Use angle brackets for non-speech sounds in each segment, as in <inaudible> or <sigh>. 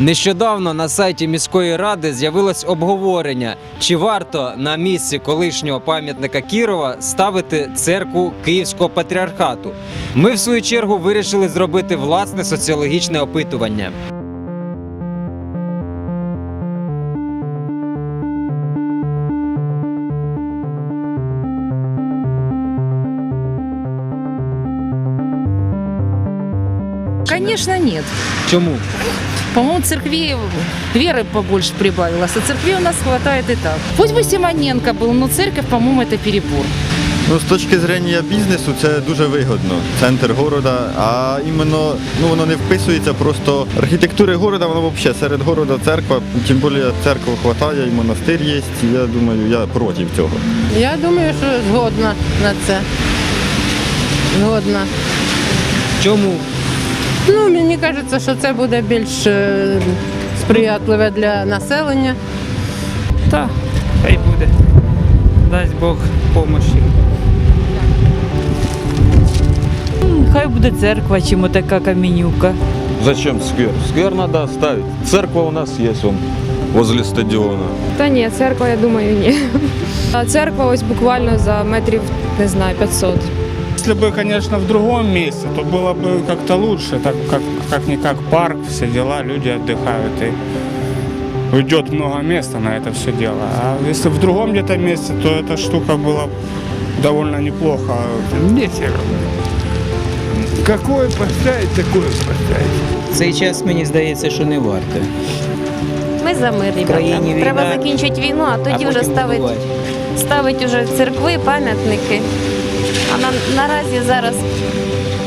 Нещодавно на сайті міської ради з'явилось обговорення, чи варто на місці колишнього пам'ятника Кірова ставити церкву Київського патріархату. Ми, в свою чергу, вирішили зробити власне соціологічне опитування. Конечно, нет. Чому? По-моему, церкви веры побольше прибавилось, а церкви у нас хватает и так. Пусть бы Симоненко был, но церковь, по-моему, это перебор. Ну, з точки зрення бізнесу це дуже вигодно. Центр города, а іменно ну воно не вписується просто архітектури города, воно взагалі серед города церква, тим більше церква хватає, і монастир є. Я думаю, я проти цього. Я думаю, що згодна на це. Згодна. Чому? Ну, мені кажеться, що це буде більш е, сприятливе для населення. Та, хай буде. Дасть Бог помощі. Хай буде церква, чим така каменюка. Зачем сквер? Сквер надо оставить. Церковь у нас есть он возле стадиона. Та ні, церква, я думаю, ні. <laughs> А церква ось буквально за метрів, не знаю, 500. Если бы, конечно, в другом месте, то было бы как-то лучше, так как как-никак парк, все дела, люди отдыхают и уйдет много места на это все дело. А если в другом где-то месте, то эта штука была довольно неплохо. Нічого. Какое поставить, такое поставить. Цей час мені здається, що не варто. Ми за мир, В країні ребята. війна, Треба закінчити війну, а тоді а вже потім ставити будувати. ставить уже церкви, пам'ятники. А на, наразі зараз,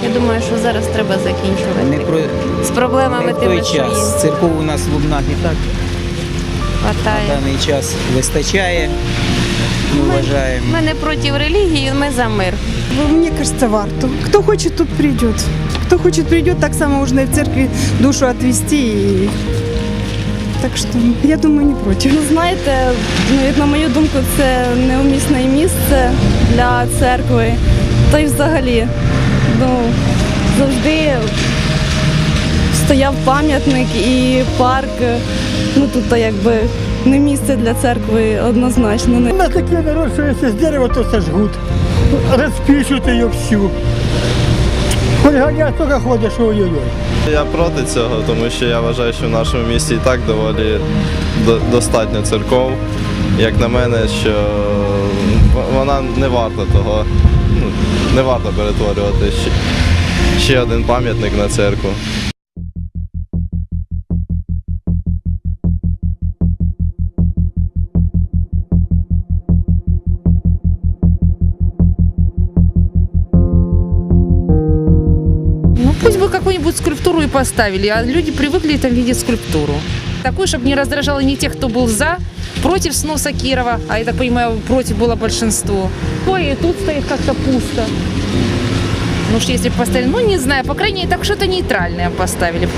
я думаю, що зараз треба Не закінчувати. про З проблемами не в тими, той що є. час. Церков у нас в Лубнах і так на Хватає. даний час вистачає. Ми вважаємо. Ми не проти релігії, ми за мир. Мне кажется, варто. Кто хочет, тот придет. Кто хочет, придет, так само можно и в церкви душу отвести. И... Так что я думаю, не против. Ну, знаєте, ну, як на мою думку, це неумісне для церкви. Та й взагалі, ну, завжди стояв пам'ятник і парк. Ну тут то якби не місце для церкви однозначно. Народ, що якщо з дерева, то це жгут. Розпишуть її всю. Хулиганять тільки ходять, що ой-ой-ой. Я проти цього, тому що я вважаю, що в нашому місті і так доволі до- достатньо церков. Як на мене, що вона не варта того, ну, не варто перетворювати ще, ще один пам'ятник на церкву. Ну, пусть бы какую-нибудь скульптуру и поставили, а люди привыкли там видеть скульптуру. Такую, чтобы не раздражало ни тех, кто был за, против сноса Кирова, а я так понимаю, против было большинство. Ой, и тут стоит как-то пусто. Ну уж если бы поставили, ну не знаю, по крайней мере, так что-то нейтральное поставили.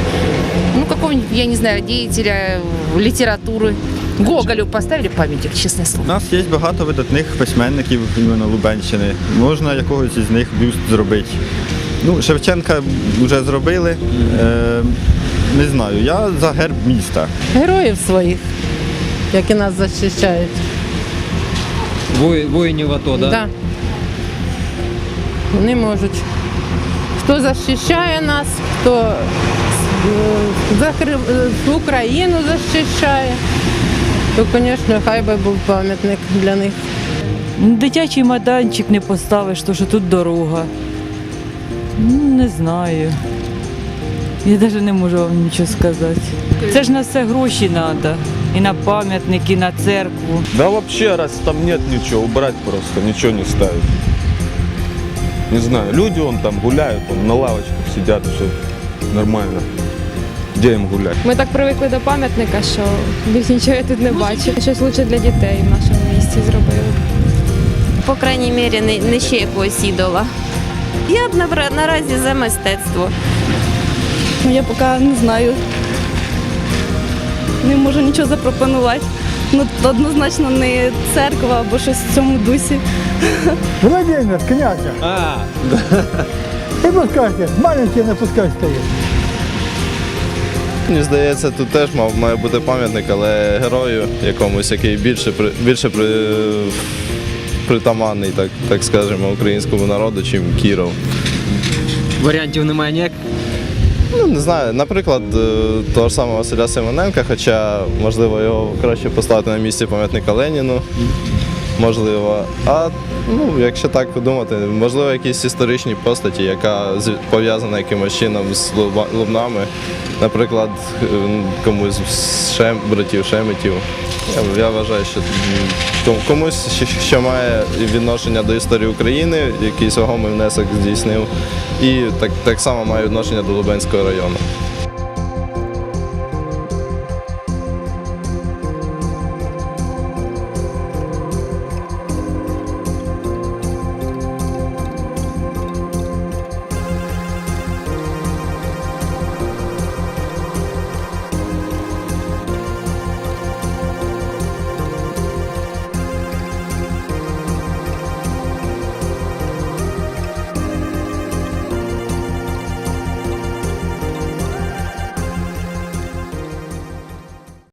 Ну какого-нибудь, я не знаю, деятеля э, литературы. Гоголю поставили памятник, честное У слово. нас є багато видатних письменників іменно Лубенщини. Можна якогось із них бюст зробити. Ну, Шевченка вже зробили. Е, не знаю, я за герб міста. Героїв своїх, які нас захищають. Вої- Воїнів АТО, да? Да. Вони можуть. Хто захищає нас, хто е, захри- е, Україну захищає, то, звісно, хай би був пам'ятник для них. Дитячий майданчик не поставиш, то що тут дорога. Ну, не знаю. Я навіть не можу вам нічого сказати. Це ж на все гроші треба. І на пам'ятник, і на церкву. Да вообще, раз там нет ничего, убрать просто, ничего не ставить. Не знаю, люди он там гуляют, он на лавочках сидят, все нормально. Где им гулять? Ми так привикли до пам'ятника, що більш нічого я тут не бачу. Щось лучше для дітей в нашому місті зробили. По крайній мірі, не, не ще якогось ідола. Я б наразі за мистецтво. Ну, Я поки не знаю. Не можу нічого запропонувати. Ну, однозначно не церква або щось в цьому дусі. Владимир, князя. А, І пускайте, маленький не пускай стоїть. Мені здається, тут теж мав, має бути пам'ятник, але герою якомусь, який більше, більше при, притаманний, так, так скажемо, українському народу, чим Кіров. Варіантів немає ніяких. Ну, не знаю, наприклад, е, того ж самого Василя Симоненка, хоча, можливо, його краще поставити на місці пам'ятника Леніну. Можливо. А ну, якщо так подумати, можливо, якісь історичні постаті, яка пов'язана якимось чином з Лубнами. Наприклад, е, комусь з Шем, братів Шеметів. Я, я вважаю, що комусь, що, має відношення до історії України, якийсь вагомий внесок здійснив, і так, так само має відношення до Лубенського району.